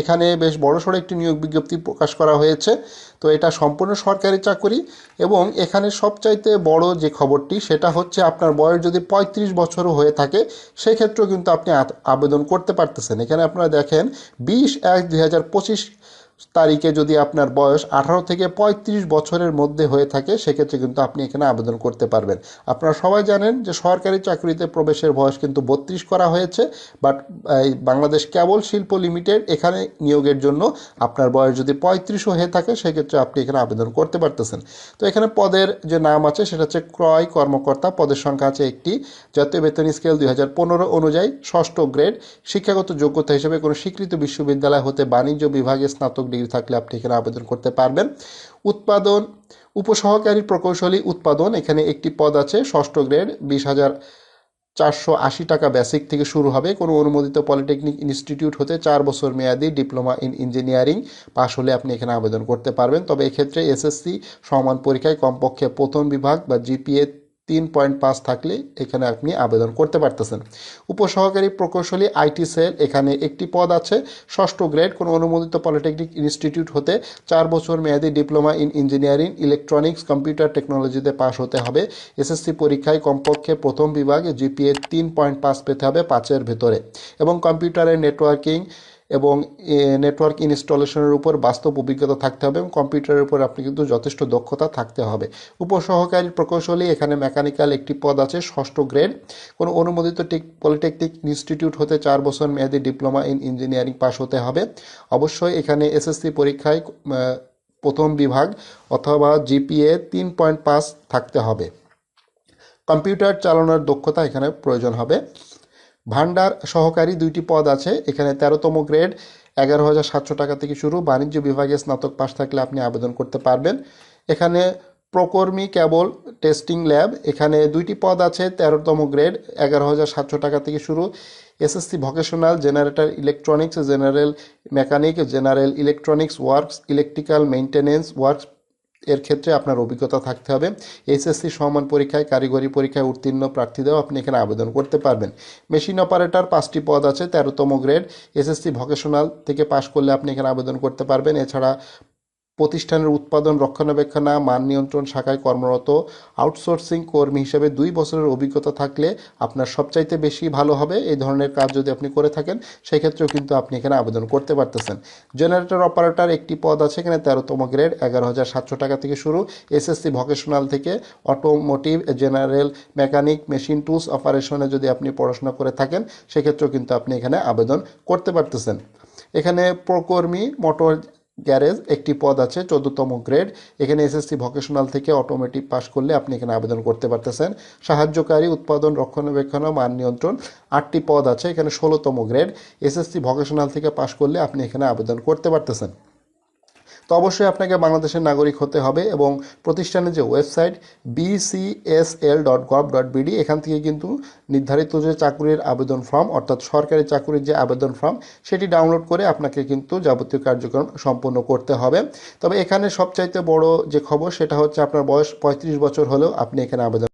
এখানে বেশ বড়সড় একটি নিয়োগ বিজ্ঞপ্তি প্রকাশ করা হয়েছে। তো এটা সম্পূর্ণ সরকারি চাকরি এবং এখানে সবচাইতে বড় যে খবরটি, সেটা হচ্ছে আপনার বয়স যদি পঁয়ত্রিশ বছরও হয়ে থাকে, সেক্ষেত্রেও কিন্তু আপনি আবেদন করতে পারতেছেন। এখানে আপনারা দেখেন, বিশ এক দুই হাজার পঁচিশ তারিখে যদি আপনার বয়স আঠারো থেকে পঁয়ত্রিশ বছরের মধ্যে হয়ে থাকে, সেক্ষেত্রে কিন্তু আপনি এখানে আবেদন করতে পারবেন। আপনারা সবাই জানেন যে সরকারি চাকরিতে প্রবেশের বয়স কিন্তু বত্রিশ করা হয়েছে, বাট বাংলাদেশ কেবল শিল্প লিমিটেড এখানে নিয়োগের জন্য আপনার বয়স যদি পঁয়ত্রিশও হয়ে থাকে, সেক্ষেত্রে আপনি এখানে আবেদন করতে পারতেছেন। তো এখানে পদের যে নাম আছে, সেটা হচ্ছে ক্রয় কর্মকর্তা। পদের সংখ্যা আছে একটি। জাতীয় বেতন স্কেল দুই হাজার পনেরো অনুযায়ী ষষ্ঠ গ্রেড। শিক্ষাগত যোগ্যতা হিসেবে কোনো স্বীকৃত বিশ্ববিদ্যালয় হতে বাণিজ্য বিভাগে স্নাতক ডিগ্রি থাকলে আপনি এখানে আবেদন করতে পারবেন। উৎপাদন, উপসহকারী প্রকৌশলী উৎপাদন, এখানে একটি পদ আছে, ষষ্ঠ গ্রেড, বিশ হাজার চারশো আশি টাকা বেসিক থেকে শুরু হবে। কোনো অনুমোদিত পলিটেকনিক ইনস্টিটিউট হতে চার বছর মেয়াদি ডিপ্লোমা ইন ইঞ্জিনিয়ারিং পাশ হলে আপনি এখানে আবেদন করতে পারবেন। তবে এক্ষেত্রে এসএসসি সমান পরীক্ষায় কমপক্ষে প্রথম বিভাগ বা জিপিএ তিন পয়েন্ট পাঁচ থাকলে এখানে আপনি আবেদন করতে পারতেছেন। উপসহকারী প্রকৌশলী আইটি সেল এখানে একটি পদ আছে। ষষ্ঠ গ্রেড, কোনো অনুমোদিত পলিটেকনিক ইনস্টিটিউট হতে চার বছর মেয়াদি diploma in engineering, electronics, computer টেকনোলজিতে পাশ হতে হবে। এসএসসি পরীক্ষায় কমপক্ষে প্রথম বিভাগে জিপিএ তিন পয়েন্ট পাঁচ পেতে হবে পাঁচের ভেতরে। এবং কম্পিউটারের নেটওয়ার্কিং এবং নেটওয়ার্ক ইনস্টলেশনের উপর বাস্তব অভিজ্ঞতা থাকতে হবে এবং কম্পিউটারের উপর আপনি কিন্তু যথেষ্ট দক্ষতা থাকতে হবে। উপসহকারী প্রকৌশলী, এখানে মেকানিক্যাল একটি পদ আছে, ষষ্ঠ গ্রেড কোনো অনুমোদিত টেক পলিটেকনিক ইনস্টিটিউট হতে চার বছর মেয়াদি ডিপ্লোমা ইন ইঞ্জিনিয়ারিং পাস হতে হবে। অবশ্যই এখানে এসএসসি পরীক্ষায় প্রথম বিভাগ অথবা জিপিএ তিন পয়েন্ট পাঁচ থাকতে হবে। কম্পিউটার চালানোর দক্ষতা এখানে প্রয়োজন হবে। ভান্ডার সহকারী দুইটি পদ আছে। এখানে তেরোতম গ্রেড, এগারো হাজার সাতশো টাকা থেকে শুরু। বাণিজ্য বিভাগে স্নাতক পাশ থাকলে আপনি আবেদন করতে পারবেন। এখানে প্রকর্মী কেবল টেস্টিং ল্যাব। এখানে দুইটি পদ আছে, তেরোতম গ্রেড, এগারো হাজার সাতশো টাকা থেকে শুরু। SSC vocational, generator electronics, general mechanic, general electronics, works, electrical maintenance, works এর ক্ষেত্রে আপনার অভিজ্ঞতা থাকতে হবে। এসএসসি সমান পরীক্ষায়, কারিগরি পরীক্ষায় উত্তীর্ণ প্রার্থীদেরও আপনি এখানে আবেদন করতে পারবেন। মেশিন অপারেটর পাঁচটি পদ আছে, তেরোতম গ্রেড। এসএসসি ভকেশনাল থেকে পাশ করলে আপনি এখানে আবেদন করতে পারবেন। এছাড়া প্রতিষ্ঠানের উৎপাদন, রক্ষণাবেক্ষণা মান নিয়ন্ত্রণ শাখায় কর্মরত আউটসোর্সিং কর্মী হিসেবে দুই বছরের অভিজ্ঞতা থাকলে আপনার সবচাইতে বেশি ভালো হবে। এই ধরনের কাজ যদি আপনি করে থাকেন, সেক্ষেত্রেও কিন্তু আপনি এখানে আবেদন করতে পারতেছেন। জেনারেটর অপারেটর একটি পদ আছে এখানে তেরোতম গ্রেড, এগারো হাজার সাতশো টাকা থেকে শুরু। এসএসসি ভোকেশনাল থেকে automotive, general, mechanic, machine tools অপারেশনে যদি আপনি পড়াশোনা করে থাকেন, সেক্ষেত্রেও কিন্তু আপনি এখানে আবেদন করতে পারতেছেন। এখানে প্রকর্মী, মোটর গ্যারেজ, একটি পদ আছে, চোদ্দতম গ্রেড। এখানে এসএসসি ভোকেশনাল থেকে অটোমেটিক পাস করলে আপনি এখানে আবেদন করতে পারতেছেন। সাহায্যকারী, উৎপাদন, রক্ষণাবেক্ষণ মান নিয়ন্ত্রণ, আটটি পদ আছে, এখানে ষোলোতম গ্রেড। এসএসসি ভোকেশনাল থেকে পাস করলে আপনি এখানে আবেদন করতে পারতেছেন। তো অবশ্যই আপনাকে বাংলাদেশের নাগরিক হতে হবে এবং প্রতিষ্ঠানের যে website BCSL dot gov dot BD এখান থেকে কিন্তু নির্ধারিত যে চাকরির আবেদন ফর্ম, অর্থাৎ সরকারি চাকরির যে আবেদন ফর্ম, সেটি ডাউনলোড করে আপনাকে কিন্তু যাবতীয় কার্যক্রম সম্পন্ন করতে হবে। তবে এখানে সবচাইতে বড় যে খবর, সেটা হচ্ছে আপনার বয়স পঁয়ত্রিশ বছর হলেও আপনি এখানে আবেদন